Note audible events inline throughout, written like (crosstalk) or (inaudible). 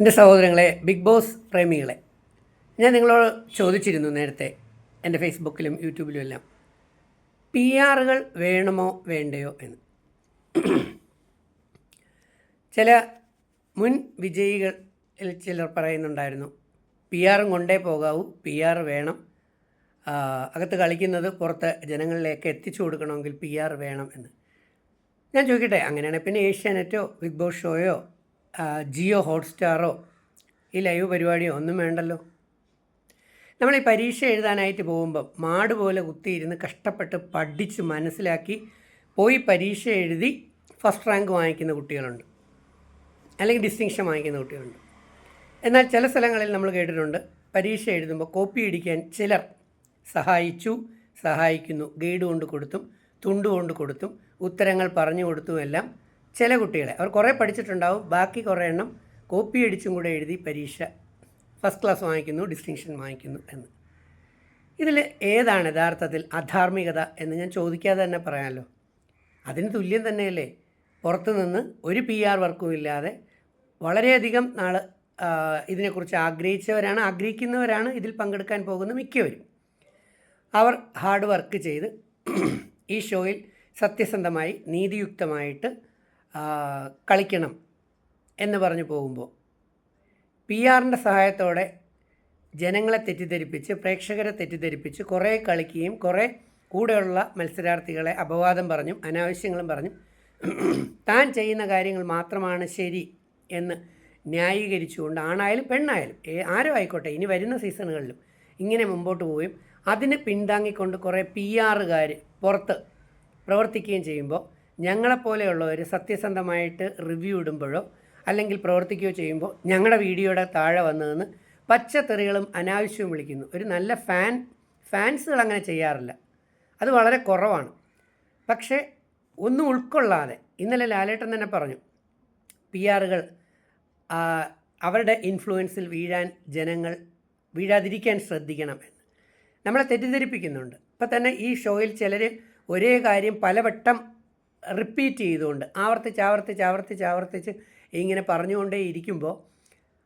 എന്റെ സഹോദരങ്ങളെ big boss പ്രേമികളെ. ഞാൻ നിങ്ങളോട് ചോദിച്ചിരുന്നു നേരത്തെ എന്റെ ഫേസ്ബുക്കിലും യൂട്യൂബിലും എല്ലാം പി ആറുകൾ വേണമോ വേണ്ടയോ എന്ന്. ചില മുൻ വിജയികൾ ചിലർ പറയുന്നുണ്ടായിരുന്നു പി ആറും കൊണ്ടേ പോകാവൂ പി ആർ വേണം. അകത്ത് കളിക്കുന്നത് പുറത്ത് ജനങ്ങളിലേക്ക് എത്തിച്ചു കൊടുക്കണമെങ്കിൽ പി ആർ വേണം എന്ന്. ഞാൻ ചോദിക്കട്ടെ അങ്ങനെയാണെങ്കിൽ പിന്നെ ഏഷ്യാനെറ്റോ ബിഗ് ബോസ് ഷോയോ ജിയോ ഹോട്ട്സ്റ്റാറോ ഈ ലൈവ് പരിപാടിയോ ഒന്നും വേണ്ടല്ലോ. നമ്മൾ ഈ പരീക്ഷ എഴുതാനായിട്ട് പോകുമ്പോൾ മാട് പോലെ കുത്തിയിരുന്ന് കഷ്ടപ്പെട്ട് പഠിച്ച് മനസ്സിലാക്കി പോയി പരീക്ഷ എഴുതി ഫസ്റ്റ് റാങ്ക് വാങ്ങിക്കുന്ന കുട്ടികളുണ്ട്. അല്ലെങ്കിൽ ഡിസ്റ്റിങ്ഷൻ വാങ്ങിക്കുന്ന കുട്ടികളുണ്ട്. എന്നാൽ ചില സ്ഥലങ്ങളിൽ നമ്മൾ കേട്ടിട്ടുണ്ട് പരീക്ഷ എഴുതുമ്പോൾ കോപ്പി അടിക്കാൻ ചിലർ സഹായിച്ചു സഹായിക്കുന്നു ഗൈഡ് കൊണ്ട് കൊടുത്തും തുണ്ട് കൊണ്ട് കൊടുത്തും ഉത്തരങ്ങൾ പറഞ്ഞു കൊടുത്തും എല്ലാം ചില കുട്ടികളെ. അവർ കുറേ പഠിച്ചിട്ടുണ്ടാവും. ബാക്കി കുറേ എണ്ണം കോപ്പി അടിച്ചും കൂടെ എഴുതി പരീക്ഷ ഫസ്റ്റ് ക്ലാസ് വാങ്ങിക്കുന്നു ഡിസ്റ്റിങ്ഷൻ വാങ്ങിക്കുന്നു എന്ന്. ഇതിൽ ഏതാണ് യഥാർത്ഥത്തിൽ അധാർമികത എന്ന് ഞാൻ ചോദിക്കാതെ തന്നെ പറയാമല്ലോ അതിന് തുല്യം തന്നെയല്ലേ. പുറത്തുനിന്ന് ഒരു പി ആർ വർക്കും ഇല്ലാതെ വളരെയധികം നാൾ ഇതിനെക്കുറിച്ച് ആഗ്രഹിച്ചവരാണ് ആഗ്രഹിക്കുന്നവരാണ് ഇതിൽ പങ്കെടുക്കാൻ പോകുന്ന മിക്കവരും. അവർ ഹാർഡ് വർക്ക് ചെയ്ത് ഈ ഷോയിൽ സത്യസന്ധമായി നീതിയുക്തമായിട്ട് കളിക്കണം എന്ന് പറഞ്ഞു പോകുമ്പോൾ പി ആറിന്റെ സഹായത്തോടെ ജനങ്ങളെ തെറ്റിദ്ധരിപ്പിച്ച് പ്രേക്ഷകരെ തെറ്റിദ്ധരിപ്പിച്ച് കുറേ കളിക്കുകയും കുറേ കൂടെയുള്ള മത്സരാർത്ഥികളെ അപവാദം പറഞ്ഞും അനാവശ്യങ്ങളും പറഞ്ഞും താൻ ചെയ്യുന്ന കാര്യങ്ങൾ മാത്രമാണ് ശരി എന്ന് ന്യായീകരിച്ചുകൊണ്ട് ആണായാലും പെണ്ണായാലും ആരും ആയിക്കോട്ടെ ഇനി വരുന്ന സീസണുകളിലും ഇങ്ങനെ മുമ്പോട്ട് പോവുകയും അതിനെ പിന്താങ്ങിക്കൊണ്ട് കുറേ പി ആറുകാർ പുറത്ത് പ്രവർത്തിക്കുകയും ചെയ്യുമ്പോൾ ഞങ്ങളെപ്പോലെയുള്ളവർ സത്യസന്ധമായിട്ട് റിവ്യൂ ഇടുമ്പോഴോ അല്ലെങ്കിൽ പ്രവർത്തിക്കുകയോ ചെയ്യുമ്പോൾ ഞങ്ങളുടെ വീഡിയോയുടെ താഴെ വന്നതെന്ന് പച്ചത്തെറികളും അനാവശ്യവും വിളിക്കുന്നു. ഒരു നല്ല ഫാൻ ഫാൻസുകൾ അങ്ങനെ ചെയ്യാറില്ല. അത് വളരെ കുറവാണ്. പക്ഷേ ഒന്നും ഉൾക്കൊള്ളാതെ ഇന്നലെ ലാലേട്ടൻ തന്നെ പറഞ്ഞു പി ആറുകൾ അവരുടെ ഇൻഫ്ലുവൻസിൽ വീഴാൻ ജനങ്ങൾ വീഴാതിരിക്കാൻ ശ്രദ്ധിക്കണം എന്ന്. നമ്മളെ തെറ്റിദ്ധരിപ്പിക്കുന്നുണ്ട്. ഇപ്പം തന്നെ ഈ ഷോയിൽ ചിലർ ഒരേ കാര്യം പലവട്ടം റിപ്പീറ്റ് ചെയ്തുകൊണ്ട് ആവർത്തിച്ച് ആവർത്തിച്ച് ആവർത്തിച്ച് ആവർത്തിച്ച് ഇങ്ങനെ പറഞ്ഞുകൊണ്ടേ ഇരിക്കുമ്പോൾ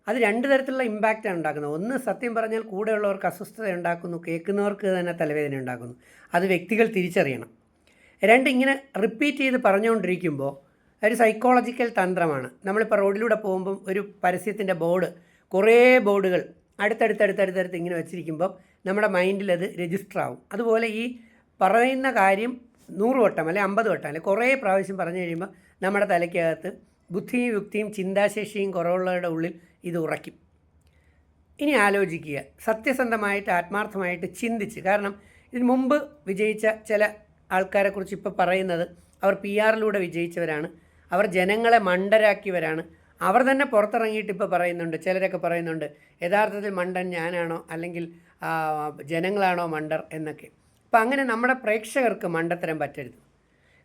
അത് രണ്ട് തരത്തിലുള്ള ഇമ്പാക്റ്റാണ് ഉണ്ടാക്കുന്നത്. ഒന്ന് സത്യം പറഞ്ഞാൽ കൂടെയുള്ളവർക്ക് അസ്വസ്ഥത ഉണ്ടാക്കുന്നു കേൾക്കുന്നവർക്ക് തന്നെ തലവേദന ഉണ്ടാക്കുന്നു. അത് വ്യക്തികൾ തിരിച്ചറിയണം. രണ്ട് ഇങ്ങനെ റിപ്പീറ്റ് ചെയ്ത് പറഞ്ഞുകൊണ്ടിരിക്കുമ്പോൾ ഒരു സൈക്കോളജിക്കൽ തന്ത്രമാണ്. നമ്മളിപ്പോൾ റോഡിലൂടെ പോകുമ്പം ഒരു പരസ്യത്തിന്റെ ബോർഡ് കുറേ ബോർഡുകൾ അടുത്തടുത്തടുത്തടുത്തടുത്ത് ഇങ്ങനെ വെച്ചിരിക്കുമ്പോൾ നമ്മുടെ മൈൻഡിൽ അത് രജിസ്റ്റർ ആവും അതുപോലെ ഈ പറയുന്ന കാര്യം നൂറ് വട്ടം അല്ലെ അമ്പത് വട്ടം അല്ലെ കുറേ പ്രാവശ്യം പറഞ്ഞു കഴിയുമ്പോൾ നമ്മുടെ തലയ്ക്കകത്ത് ബുദ്ധിയും യുക്തിയും ചിന്താശേഷിയും കുറവുള്ളവരുടെ ഉള്ളിൽ ഇത് ഉറയ്ക്കും. ഇനി ആലോചിക്കുക. സത്യസന്ധമായിട്ട് ആത്മാർത്ഥമായിട്ട് ചിന്തിച്ച്. കാരണം ഇതിന് മുമ്പ് വിജയിച്ച ചില ആൾക്കാരെക്കുറിച്ച് ഇപ്പോൾ പറയുന്നത് അവർ പി ആറിലൂടെ വിജയിച്ചവരാണ്. അവർ ജനങ്ങളെ മണ്ടരാക്കിയവരാണ്. അവർ തന്നെ പുറത്തിറങ്ങിയിട്ട് ഇപ്പോൾ പറയുന്നുണ്ട് ചിലരൊക്കെ പറയുന്നുണ്ട് യഥാർത്ഥത്തിൽ മണ്ടൻ ഞാനാണോ അല്ലെങ്കിൽ ജനങ്ങളാണോ മണ്ടർ എന്നൊക്കെ. അപ്പം അങ്ങനെ നമ്മുടെ പ്രേക്ഷകർക്ക് മണ്ടത്തരം പറ്റരുത്.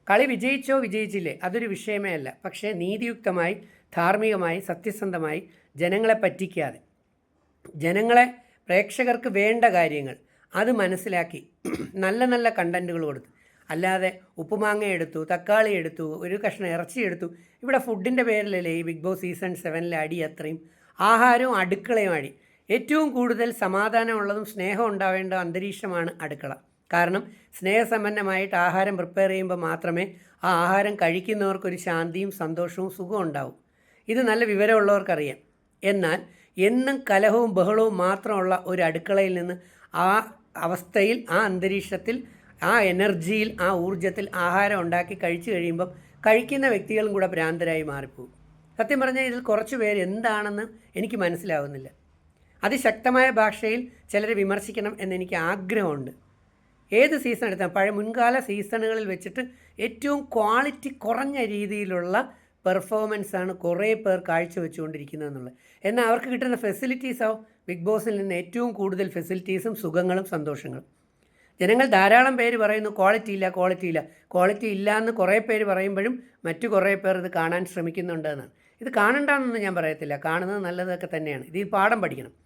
കളി വിജയിച്ചോ വിജയിച്ചില്ലേ അതൊരു വിഷയമേ അല്ല. പക്ഷേ നീതിയുക്തമായി ധാർമ്മികമായി സത്യസന്ധമായി ജനങ്ങളെ പറ്റിക്കാതെ ജനങ്ങളെ പ്രേക്ഷകർക്ക് വേണ്ട കാര്യങ്ങൾ അത് മനസ്സിലാക്കി നല്ല നല്ല കണ്ടന്റുകൾ കൊടുത്ത് അല്ലാതെ ഉപ്പുമാങ്ങ എടുത്തു തക്കാളി എടുത്തു ഒരു കഷ്ണം ഇറച്ചി എടുത്തു ഇവിടെ ഫുഡിന്റെ പേരിലല്ലേ ഈ ബിഗ് ബോസ് സീസൺ സെവനിലെ അടി അത്രയും. ആഹാരവും അടുക്കളയും അടി. ഏറ്റവും കൂടുതൽ സമാധാനമുള്ളതും സ്നേഹം ഉണ്ടാവേണ്ട അന്തരീക്ഷമാണ് അടുക്കള. കാരണം സ്നേഹസമ്പന്നമായിട്ട് ആഹാരം പ്രിപ്പയർ ചെയ്യുമ്പോൾ മാത്രമേ ആ ആഹാരം കഴിക്കുന്നവർക്കൊരു ശാന്തിയും സന്തോഷവും സുഖവും ഉണ്ടാവും. ഇത് നല്ല വിവരമുള്ളവർക്കറിയാം. എന്നാൽ എന്നും കലഹവും ബഹളവും മാത്രമുള്ള ഒരു അടുക്കളയിൽ നിന്ന് ആ അവസ്ഥയിൽ ആ അന്തരീക്ഷത്തിൽ ആ എനർജിയിൽ ആ ഊർജത്തിൽ ആഹാരം ഉണ്ടാക്കി കഴിച്ചു കഴിയുമ്പം കഴിക്കുന്ന വ്യക്തികളും കൂടെ ഭ്രാന്തരായി മാറിപ്പോകും. സത്യം പറഞ്ഞാൽ ഇതിൽ കുറച്ച് പേര് എന്താണെന്ന് എനിക്ക് മനസ്സിലാവുന്നില്ല. അതിശക്തമായ ഭാഷയിൽ ചിലരെ വിമർശിക്കണം എന്നെനിക്ക് ആഗ്രഹമുണ്ട്. ഏത് സീസൺ എടുത്താൽ പഴയ മുൻകാല സീസണുകളിൽ വെച്ചിട്ട് ഏറ്റവും ക്വാളിറ്റി കുറഞ്ഞ രീതിയിലുള്ള പെർഫോമൻസാണ് കുറേ പേർ കാഴ്ചവെച്ചുകൊണ്ടിരിക്കുന്നത് എന്നുള്ളത്. എന്നാൽ അവർക്ക് കിട്ടുന്ന ഫെസിലിറ്റീസോ ബിഗ് ബോസിൽ നിന്ന് ഏറ്റവും കൂടുതൽ ഫെസിലിറ്റീസും സുഖങ്ങളും സന്തോഷങ്ങളും. ജനങ്ങൾ ധാരാളം പേര് പറയുന്നു ക്വാളിറ്റി ഇല്ല ക്വാളിറ്റി ഇല്ല. ക്വാളിറ്റി ഇല്ല എന്ന് കുറേ പേര് പറയുമ്പോഴും മറ്റു കുറേ പേർ ഇത് കാണാൻ ശ്രമിക്കുന്നുണ്ട് എന്നാണ്. ഇത് കാണണ്ടെന്നൊന്നും ഞാൻ പറയത്തില്ല. കാണുന്നത് നല്ലതൊക്കെ തന്നെയാണ്. ഇതിൽ പാഠം പഠിക്കണം.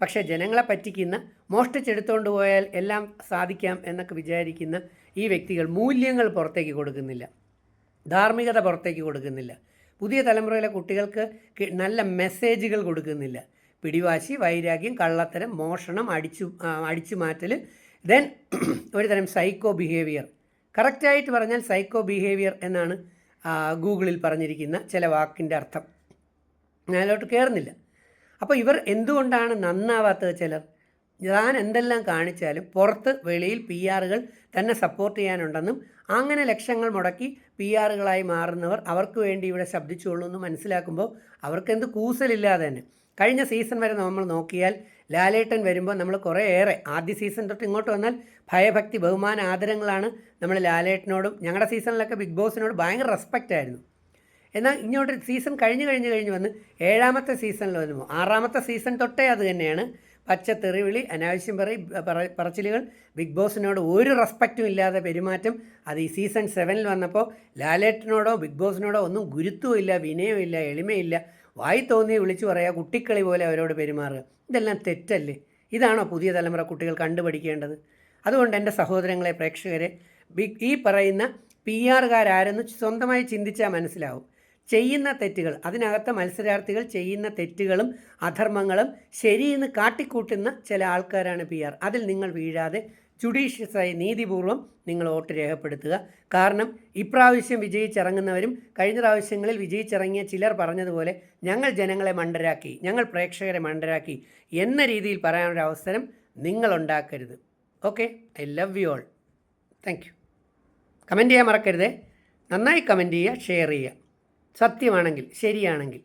പക്ഷേ ജനങ്ങളെ പറ്റിക്കുന്ന മോഷ്ടിച്ചെടുത്തുകൊണ്ട് പോയാൽ എല്ലാം സാധിക്കാം എന്നൊക്കെ വിചാരിക്കുന്ന ഈ വ്യക്തികൾ മൂല്യങ്ങൾ പുറത്തേക്ക് കൊടുക്കുന്നില്ല. ധാർമ്മികത പുറത്തേക്ക് കൊടുക്കുന്നില്ല. പുതിയ തലമുറയിലെ കുട്ടികൾക്ക് നല്ല മെസ്സേജുകൾ കൊടുക്കുന്നില്ല. പിടിവാശി വൈരാഗ്യം കള്ളത്തരം മോഷണം അടിച്ചു അടിച്ചു മാറ്റൽ ദെൻ (clears throat) ഒരു തരം സൈക്കോ ബിഹേവിയർ. കറക്റ്റായിട്ട് പറഞ്ഞാൽ സൈക്കോ ബിഹേവിയർ എന്നാണ് ഗൂഗിളിൽ പറഞ്ഞിരിക്കുന്ന ചില വാക്കിന്റെ അർത്ഥം. ഞാൻ അതിലോട്ട് കയറുന്നില്ല അപ്പോൾ ഇവർ എന്തുകൊണ്ടാണ് നന്നാവാത്തത് ചിലർ? ഞാൻ എന്തെല്ലാം കാണിച്ചാലും പുറത്ത് വെളിയിൽ പി ആറുകൾ തന്നെ സപ്പോർട്ട് ചെയ്യാനുണ്ടെന്നും അങ്ങനെ ലക്ഷങ്ങൾ മുടക്കി പി ആറുകളായി മാറുന്നവർ അവർക്ക് വേണ്ടി ഇവിടെ ശബ്ദിച്ചുള്ളൂ എന്ന് മനസ്സിലാക്കുമ്പോൾ അവർക്ക് എന്ത് കൂസലില്ലാതെ തന്നെ. കഴിഞ്ഞ സീസൺ വരെ നമ്മൾ നോക്കിയാൽ ലാലേട്ടൻ വരുമ്പോൾ നമ്മൾ കുറേ ഏറെ ആദ്യ സീസൺ തൊട്ട് ഇങ്ങോട്ട് വന്നാൽ ഭയഭക്തി ബഹുമാന ആദരങ്ങളാണ് നമ്മൾ ലാലേട്ടനോടും ഞങ്ങളുടെ സീസണിലൊക്കെ ബിഗ് ബോസിനോട് ഭയങ്കര റെസ്പെക്റ്റ് ആയിരുന്നു. എന്നാൽ ഇങ്ങോട്ട് സീസൺ കഴിഞ്ഞ് കഴിഞ്ഞ് കഴിഞ്ഞ് വന്ന് ഏഴാമത്തെ സീസണിൽ വരുമ്പോൾ ആറാമത്തെ സീസൺ തൊട്ടേ അത് തന്നെയാണ്. പച്ച തെറിവിളി അനാവശ്യം പറ പറ- പറച്ചിലുകൾ ബിഗ് ബോസിനോട് ഒരു റെസ്പെക്റ്റും ഇല്ലാതെ പെരുമാറ്റം. അത് ഈ സീസൺ സെവനിൽ വന്നപ്പോൾ ലാലേട്ടനോടോ ബിഗ് ബോസിനോടോ ഒന്നും ഗുരുത്വവും ഇല്ല വിനയവും ഇല്ല എളിമയില്ല വായി തോന്നി വിളിച്ചു പറയുക കുട്ടിക്കളി പോലെ അവരോട് പെരുമാറുക. ഇതെല്ലാം തെറ്റല്ലേ? ഇതാണോ പുതിയ തലമുറ കുട്ടികൾ കണ്ടുപഠിക്കേണ്ടത്? അതുകൊണ്ട് എന്റെ സഹോദരങ്ങളെ പ്രേക്ഷകരെ ബിഗ് ഈ പറയുന്ന പി ആറുകാരെന്ന് സ്വന്തമായി ചിന്തിച്ചാൽ മനസ്സിലാവും. ചെയ്യുന്ന തെറ്റുകൾ അതിനകത്ത് മത്സരാർത്ഥികൾ ചെയ്യുന്ന തെറ്റുകളും അധർമ്മങ്ങളും ശരിയെന്ന് കാട്ടിക്കൂട്ടുന്ന ചില ആൾക്കാരാണ് പി ആർ. അതിൽ നിങ്ങൾ വീഴാതെ ജുഡീഷ്യസായി നീതിപൂർവം നിങ്ങൾ വോട്ട് രേഖപ്പെടുത്തുക. കാരണം ഇപ്രാവശ്യം വിജയിച്ചിറങ്ങുന്നവരും കഴിഞ്ഞ പ്രാവശ്യങ്ങളിൽ വിജയിച്ചിറങ്ങിയ ചിലർ പറഞ്ഞതുപോലെ ഞങ്ങൾ ജനങ്ങളെ മണ്ടരാക്കി ഞങ്ങൾ പ്രേക്ഷകരെ മണ്ടരാക്കി എന്ന രീതിയിൽ പറയാനൊരു അവസരം നിങ്ങളുണ്ടാക്കരുത് okay? I love you all. Thank you. Comment ചെയ്യാൻ മറക്കരുത്. നന്നായി കമന്റ് ചെയ്യുക ഷെയർ ചെയ്യുക. സത്യമാണെങ്കിൽ ശരിയാണെങ്കിൽ